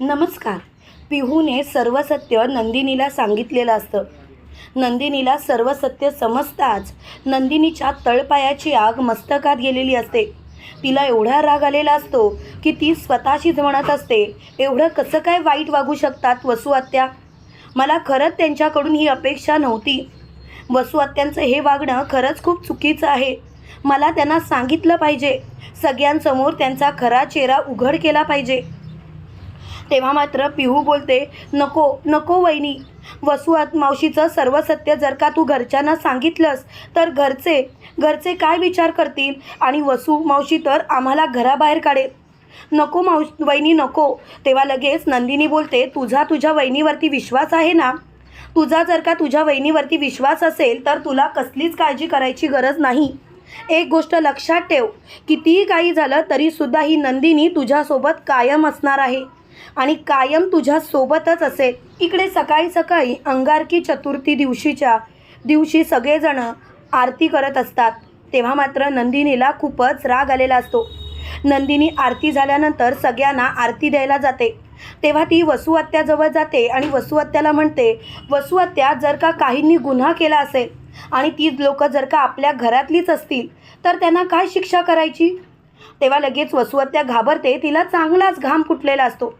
नमस्कार. पिहूने सर्व सत्य नंदिनीला सांगितलेलं असतं. नंदिनीला सर्व सत्य समजताच नंदिनीच्या तळपायाची आग मस्तकात गेलेली असते. तिला एवढा राग आलेला असतो की ती स्वतःशीच म्हणत असते एवढं कसं काय वाईट वागू शकतात वसुआत्या मला खरंच त्यांच्याकडून ही अपेक्षा नव्हती. वसुआत्यांचं हे वागणं खरंच खूप चुकीचं आहे. मला त्यांना सांगितलं पाहिजे. सगळ्यांसमोर त्यांचा खरा चेहरा उघड केला पाहिजे. तेव्हा मात्र पिहू बोलते नको नको वहिनी. वसुआत मावशीचं सर्व सत्य जर का तू घरच्यांना सांगितलंस तर घरचे घरचे काय विचार करतील? आणि वसू मावशी तर आम्हाला घराबाहेर काढेल. नको मावश वहिनी नको. तेव्हा लगेच नंदिनी बोलते तुझा तुझ्या वहिनीवरती विश्वास आहे ना? तुझा जर का तुझ्या वहिनीवरती विश्वास असेल तर तुला कसलीच काळजी करायची गरज नाही. एक गोष्ट लक्षात ठेव कितीही काही झालं तरीसुद्धा ही नंदिनी तुझ्यासोबत कायम असणार आहे. आणि कायम तुझ्या सोबतच असेल. इकडे सकाळी सकाळी अंगारकी चतुर्थी दिवशीच्या दिवशी सगळेजण आरती करत असतात. तेव्हा मात्र नंदिनीला खूपच राग आलेला असतो. नंदिनी आरती झाल्यानंतर सगळ्यांना आरती द्यायला जाते. तेव्हा ती वसुआत्याजवळ जाते आणि वसुआत्याला म्हणते वसुआत्या जर का काहींनी गुन्हा केला असेल आणि ती लोक जर का आपल्या घरातलीच असतील तर त्यांना काय शिक्षा करायची? तेव्हा लगेच वसुआत्या घाबरते तिला चांगलाच घाम फुटलेला असतो.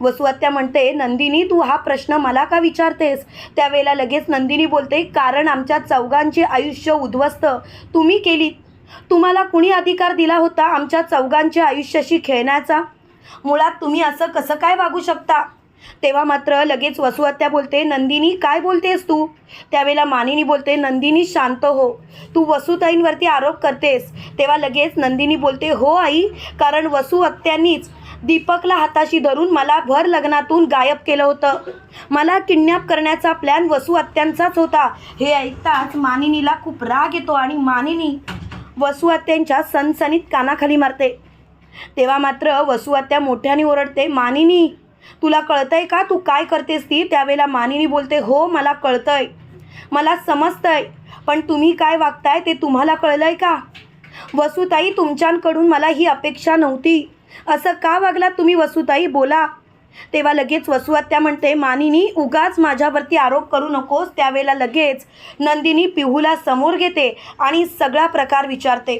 वसुआत्या म्हणते नंदिनी तू हा प्रश्न मला का विचारतेस? त्यावेळेला लगेच नंदिनी बोलते कारण आमच्या चौघांचे आयुष्य उद्ध्वस्त. तुम्ही केलीत तुम्हाला कुणी अधिकार दिला होता आमच्या चौघांच्या आयुष्याशी खेळण्याचा? मुळात तुम्ही असं कसं काय वागू शकता? तेव्हा मात्र लगेच वसुहत्या बोलते नंदिनी काय बोलतेस तू? त्यावेळेला मानिनी बोलते नंदिनी शांत हो. तू वसुताईंवरती आरोप करतेस. तेव्हा लगेच नंदिनी बोलते हो आई कारण वसुहत्यांनीच दीपकला हाताशी धरून मला भर लग्नातून गायब केलं होतं. मला किडनॅप करण्याचा प्लॅन वसू आत्यांचाच होता. हे ऐकताच मानिनीला खूप राग येतो आणि मानिनी वसू आत्यांच्या सनसनीत कानाखाली मारते. तेव्हा मात्र वसू आत्या मोठ्याने ओरडते मानिनी तुला कळतंय का तू काय करतेस ती? त्यावेळेला मानिनी बोलते हो मला कळतंय. मला समजतंय. पण तुम्ही काय वागताय ते तुम्हाला कळलंय का? वसुताई तुमच्याकडून मला ही अपेक्षा नव्हती. असं का वागला तुम्ही वसुताई? बोला. तेव्हा लगेच वसुआत्या म्हणते मानिनी उगाच माझ्यावरती आरोप करू नकोस त्यावेळेला लगेच नंदिनी पिहूला समोर घेते आणि सगळा प्रकार विचारते.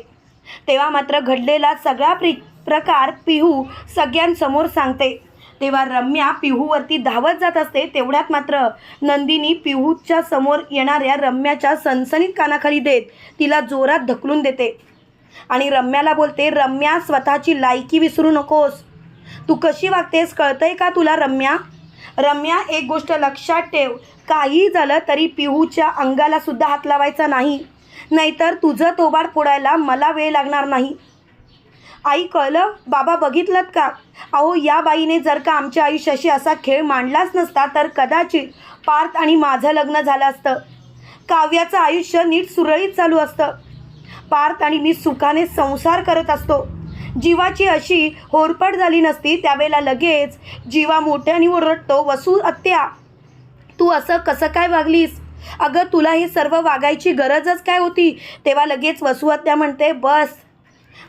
तेव्हा मात्र घडलेला सगळा प्रि प्रकार पिहू सगळ्यांसमोर सांगते. तेव्हा रम्या पिहूवरती धावत जात असते तेवढ्यात मात्र नंदिनी पिहूच्या समोर येणाऱ्या रम्याच्या सनसनीत कानाखाली देत तिला जोरात ढकलून देते. आणि रम्याला बोलते रम्या स्वतःची लायकी विसरू नकोस. तू कशी वागतेस कळतंय का तुला रम्या? रम्या एक गोष्ट लक्षात ठेव. काही झालं तरी पिहूच्या अंगाला सुद्धा हात लावायचा नाही. नाहीतर तुझं तोबाड फोडायला मला वेळ लागणार नाही. आई कळलं? बाबा बघितलं का? अहो या बाईने जर का आमच्या आयुष्याशी असा खेळ मांडलाच नसता तर कदाचित पार्थ आणि माझं लग्न झालं असतं. काव्याचं आयुष्य नीट सुरळीत चालू असतं. पार्थ आणि मी सुखाने संसार करत असतो. जीवाची अशी होरपड झाली नसती त्यावेळेला लगेच जीवा मोठ्याने ओरडतो वसू आत्या तू असं कसं काय वागलीस? अगं तुला हे सर्व वागायची गरजच काय होती? तेव्हा लगेच वसुहत्या म्हणते बस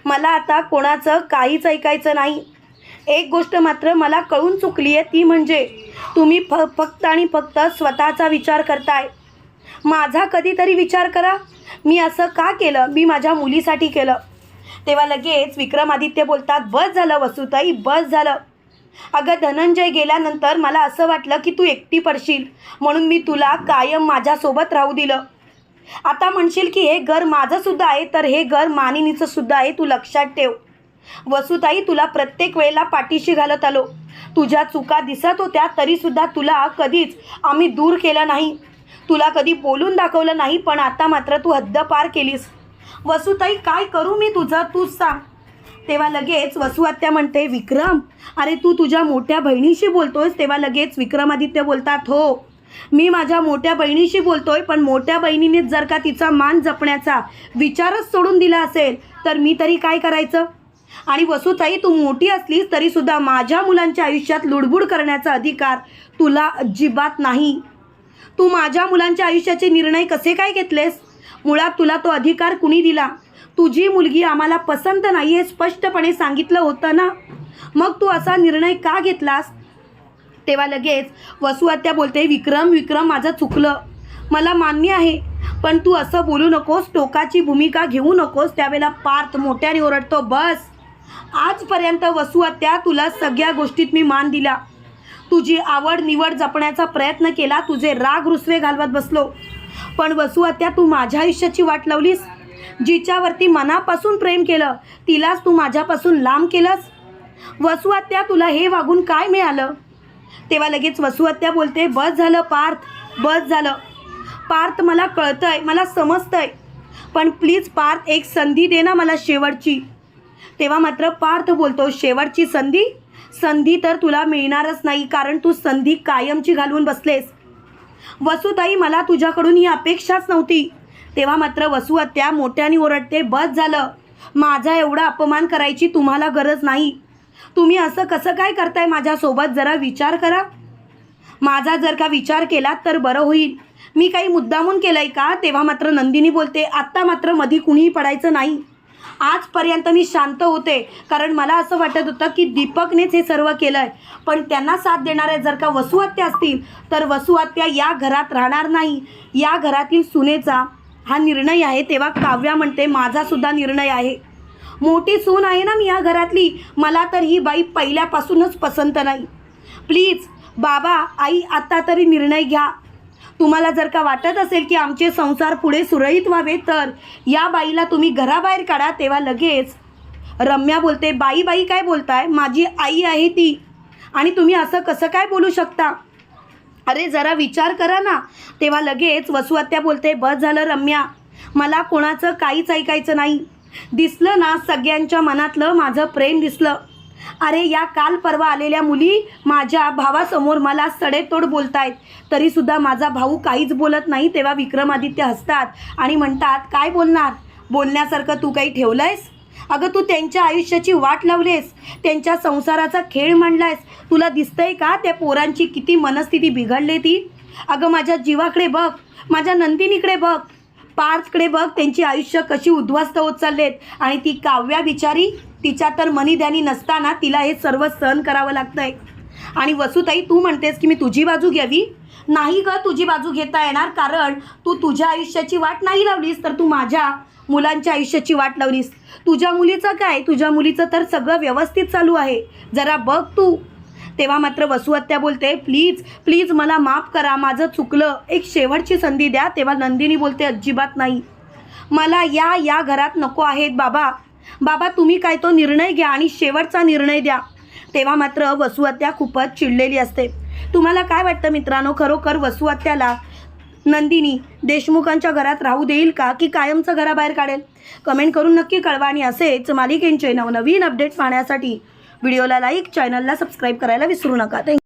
मला आता कोणाचं काहीच ऐकायचं नाही. एक गोष्ट मात्र मला कळून चुकली आहे ती म्हणजे तुम्ही फ फक्त आणि फक्त स्वतःचा विचार करताय. माझा कधीतरी विचार करा. मी असं का केलं? मी माझ्या मुलीसाठी केलं. तेव्हा लगेच विक्रमादित्य बोलतात बस झालं वसुताई बस झालं. अगं धनंजय गेल्यानंतर मला असं वाटलं की तू एकटी पडशील. म्हणून मी तुला कायम माझ्यासोबत राहू दिलं. आता म्हणशील की हे घर माझंसुद्धा आहे तर हे घर मानिनीचं सुद्धा आहे तू लक्षात ठेव. वसुताई तुला प्रत्येक वेळेला पाठीशी घालत आलो. तुझ्या चुका दिसत होत्या तरीसुद्धा तुला कधीच आम्ही दूर केलं नाही. तुला कधी बोलून दाखवलं नाही पण आता मात्र तू हद्द पार केलीस. वसुताई काय करू मी तुझं? तूच सांग. तेव्हा लगेच वसुआत्या म्हणते विक्रम अरे तू तुझ्या मोठ्या बहिणीशी बोलतोयस? तेव्हा लगेच विक्रमादित्य बोलतात हो मी माझ्या मोठ्या बहिणीशी बोलतोय पण मोठ्या बहिणीने जर का तिचा मान जपण्याचा विचारच सोडून दिला असेल तर मी तरी काय करायचं? आणि वसुताई तू मोठी असलीस तरीसुद्धा माझ्या मुलांच्या आयुष्यात लुडबुड करण्याचा अधिकार तुला अजिबात नाही. तू माझ्या मुलांच्या आयुष्याचे निर्णय कसे काय घेतलेस? मुळात तुला तो अधिकार कुणी दिला? तुझी मुलगी आम्हाला पसंत नाही हे स्पष्टपणे सांगितलं होतं ना? मग तू असा निर्णय का घेतलास? तेव्हा लगेच वसुआत्या बोलते विक्रम विक्रम माझं चुकलं. मला मान्य आहे पण तू असं बोलू नकोस टोकाची भूमिका घेऊ नकोस त्यावेळेला पार्थ मोठ्याने ओरडतो बस. आजपर्यंत वसुआत्या तुला सगळ्या गोष्टीत मी मान दिला. तुझी आवड निवड जपण्याचा प्रयत्न केला तुझे राग रुसवे घालवत बसलो. पण वसुहत्या तू माझ्या आयुष्याची वाट लावलीस जिच्यावरती मनापासून प्रेम केलं तिलाच तू माझ्यापासून लांब केलंस. वसुहत्या तुला हे वागून काय मिळालं? तेव्हा लगेच वसुहत्या बोलते बस झालं पार्थ बस झालं. पार्थ मला कळतंय मला समजतंय. पण प्लीज पार्थ एक संधी दे ना मला शेवटची. तेव्हा मात्र पार्थ बोलतो शेवटची संधी? संधी तर तुला मिळणारच नाही कारण तू संधी कायमची घालून बसलेस. वसुताई मला तुझ्याकडून ही अपेक्षाच नव्हती. तेव्हा मात्र वसू त्या मोठ्याने ओरडते बस झालं. माझा एवढा अपमान करायची तुम्हाला गरज नाही. तुम्ही असं कसं काय करताय माझ्यासोबत? जरा विचार करा. माझा जर का विचार केला तर बरं होईल. मी काही मुद्दामून केलंय का? तेव्हा मात्र नंदिनी बोलते आत्ता मात्र मधी कुणीही पडायचं नाही. आजपर्यंत मी शांत होते. कारण मला असं वाटत होतं की दीपकनेच हे सर्व केलं आहे पण त्यांना साथ देणाऱ्या जर का वसुहत्या असतील तर वसुहत्या या घरात राहणार नाही. या घरातील सुनेचा हा निर्णय आहे तेव्हा काव्या म्हणते माझासुद्धा निर्णय आहे. मोठी सून आहे ना मी या घरातली. मला तर ही बाई पहिल्यापासूनच पसंत नाही. प्लीज बाबा आई आत्ता तरी निर्णय घ्या. तुम्हाला जर का वाटत असेल की आमचे संसार पुढे सुरळीत व्हावे तर या बाईला तुम्ही घराबाहेर काढा तेव्हा लगेच. रम्या बोलते बाई बाई काय बोलताय? माझी आई आहे ती. आणि तुम्ही असं कसं काय बोलू शकता? अरे जरा विचार करा ना. तेव्हा लगेच वसुआत्या बोलते बस झालं रम्या. मला कोणाचं काहीच ऐकायचं नाही. दिसलं ना सगळ्यांच्या मनातलं माझं प्रेम दिसलं. अरे या काल परवा आलेल्या मुली माझ्या भावासमोर मला सडेतोड बोलतायत. तरीसुद्धा माझा भाऊ काहीच बोलत नाही तेव्हा विक्रमादित्य हसतात आणि म्हणतात काय बोलणार? बोलण्यासारखं तू काही ठेवलंयस? अगं तू त्यांच्या आयुष्याची वाट लावलीस त्यांच्या संसाराचा खेळ मांडलायस. तुला दिसतंय का त्या पोरांची किती मनस्थिती बिघडली ती? अगं माझ्या जीवाकडे बघ माझ्या नंदिनीकडे बघ. पार्थकडे बघ त्यांची आयुष्य कशी उद्ध्वस्त होत चाललेत आणि ती काव्या बिचारी तिच्या तर मनीद्यानी नसताना तिला हे सर्व सहन करावं लागतंय. आणि वसुताई तू म्हणतेस की मी तुझी बाजू घ्यावी? नाही ग तुझी बाजू घेता येणार कारण तू तुझ्या आयुष्याची वाट नाही लावलीस तर तू माझ्या मुलांच्या आयुष्याची वाट लावलीस. तुझ्या मुलीचं काय? तुझ्या मुलीचं तर सगळं व्यवस्थित चालू आहे. जरा बघ तू. तेव्हा मात्र वसुहत्या बोलते प्लीज प्लीज मला माफ करा माझं चुकलं. एक शेवटची संधी द्या. तेव्हा नंदिनी बोलते अजिबात नाही. मला या या घरात नको आहेत बाबा. बाबा तुम्ही काय तो निर्णय घ्या आणि शेवटचा निर्णय द्या. तेव्हा मात्र वसुहत्या खूपच चिडलेली असते. तुम्हाला काय वाटतं मित्रांनो? खरोखर वसुहत्याला नंदिनी देशमुखांच्या घरात राहू देईल का की कायमचं घराबाहेर काढेल? कमेंट करून नक्की कळवा आणि असेच मालिकेंचे नवनवीन अपडेट्स पाहण्यासाठी व्हिडिओला लाईक चॅनलला सबस्क्राईब करायला विसरू नका. थँक्यू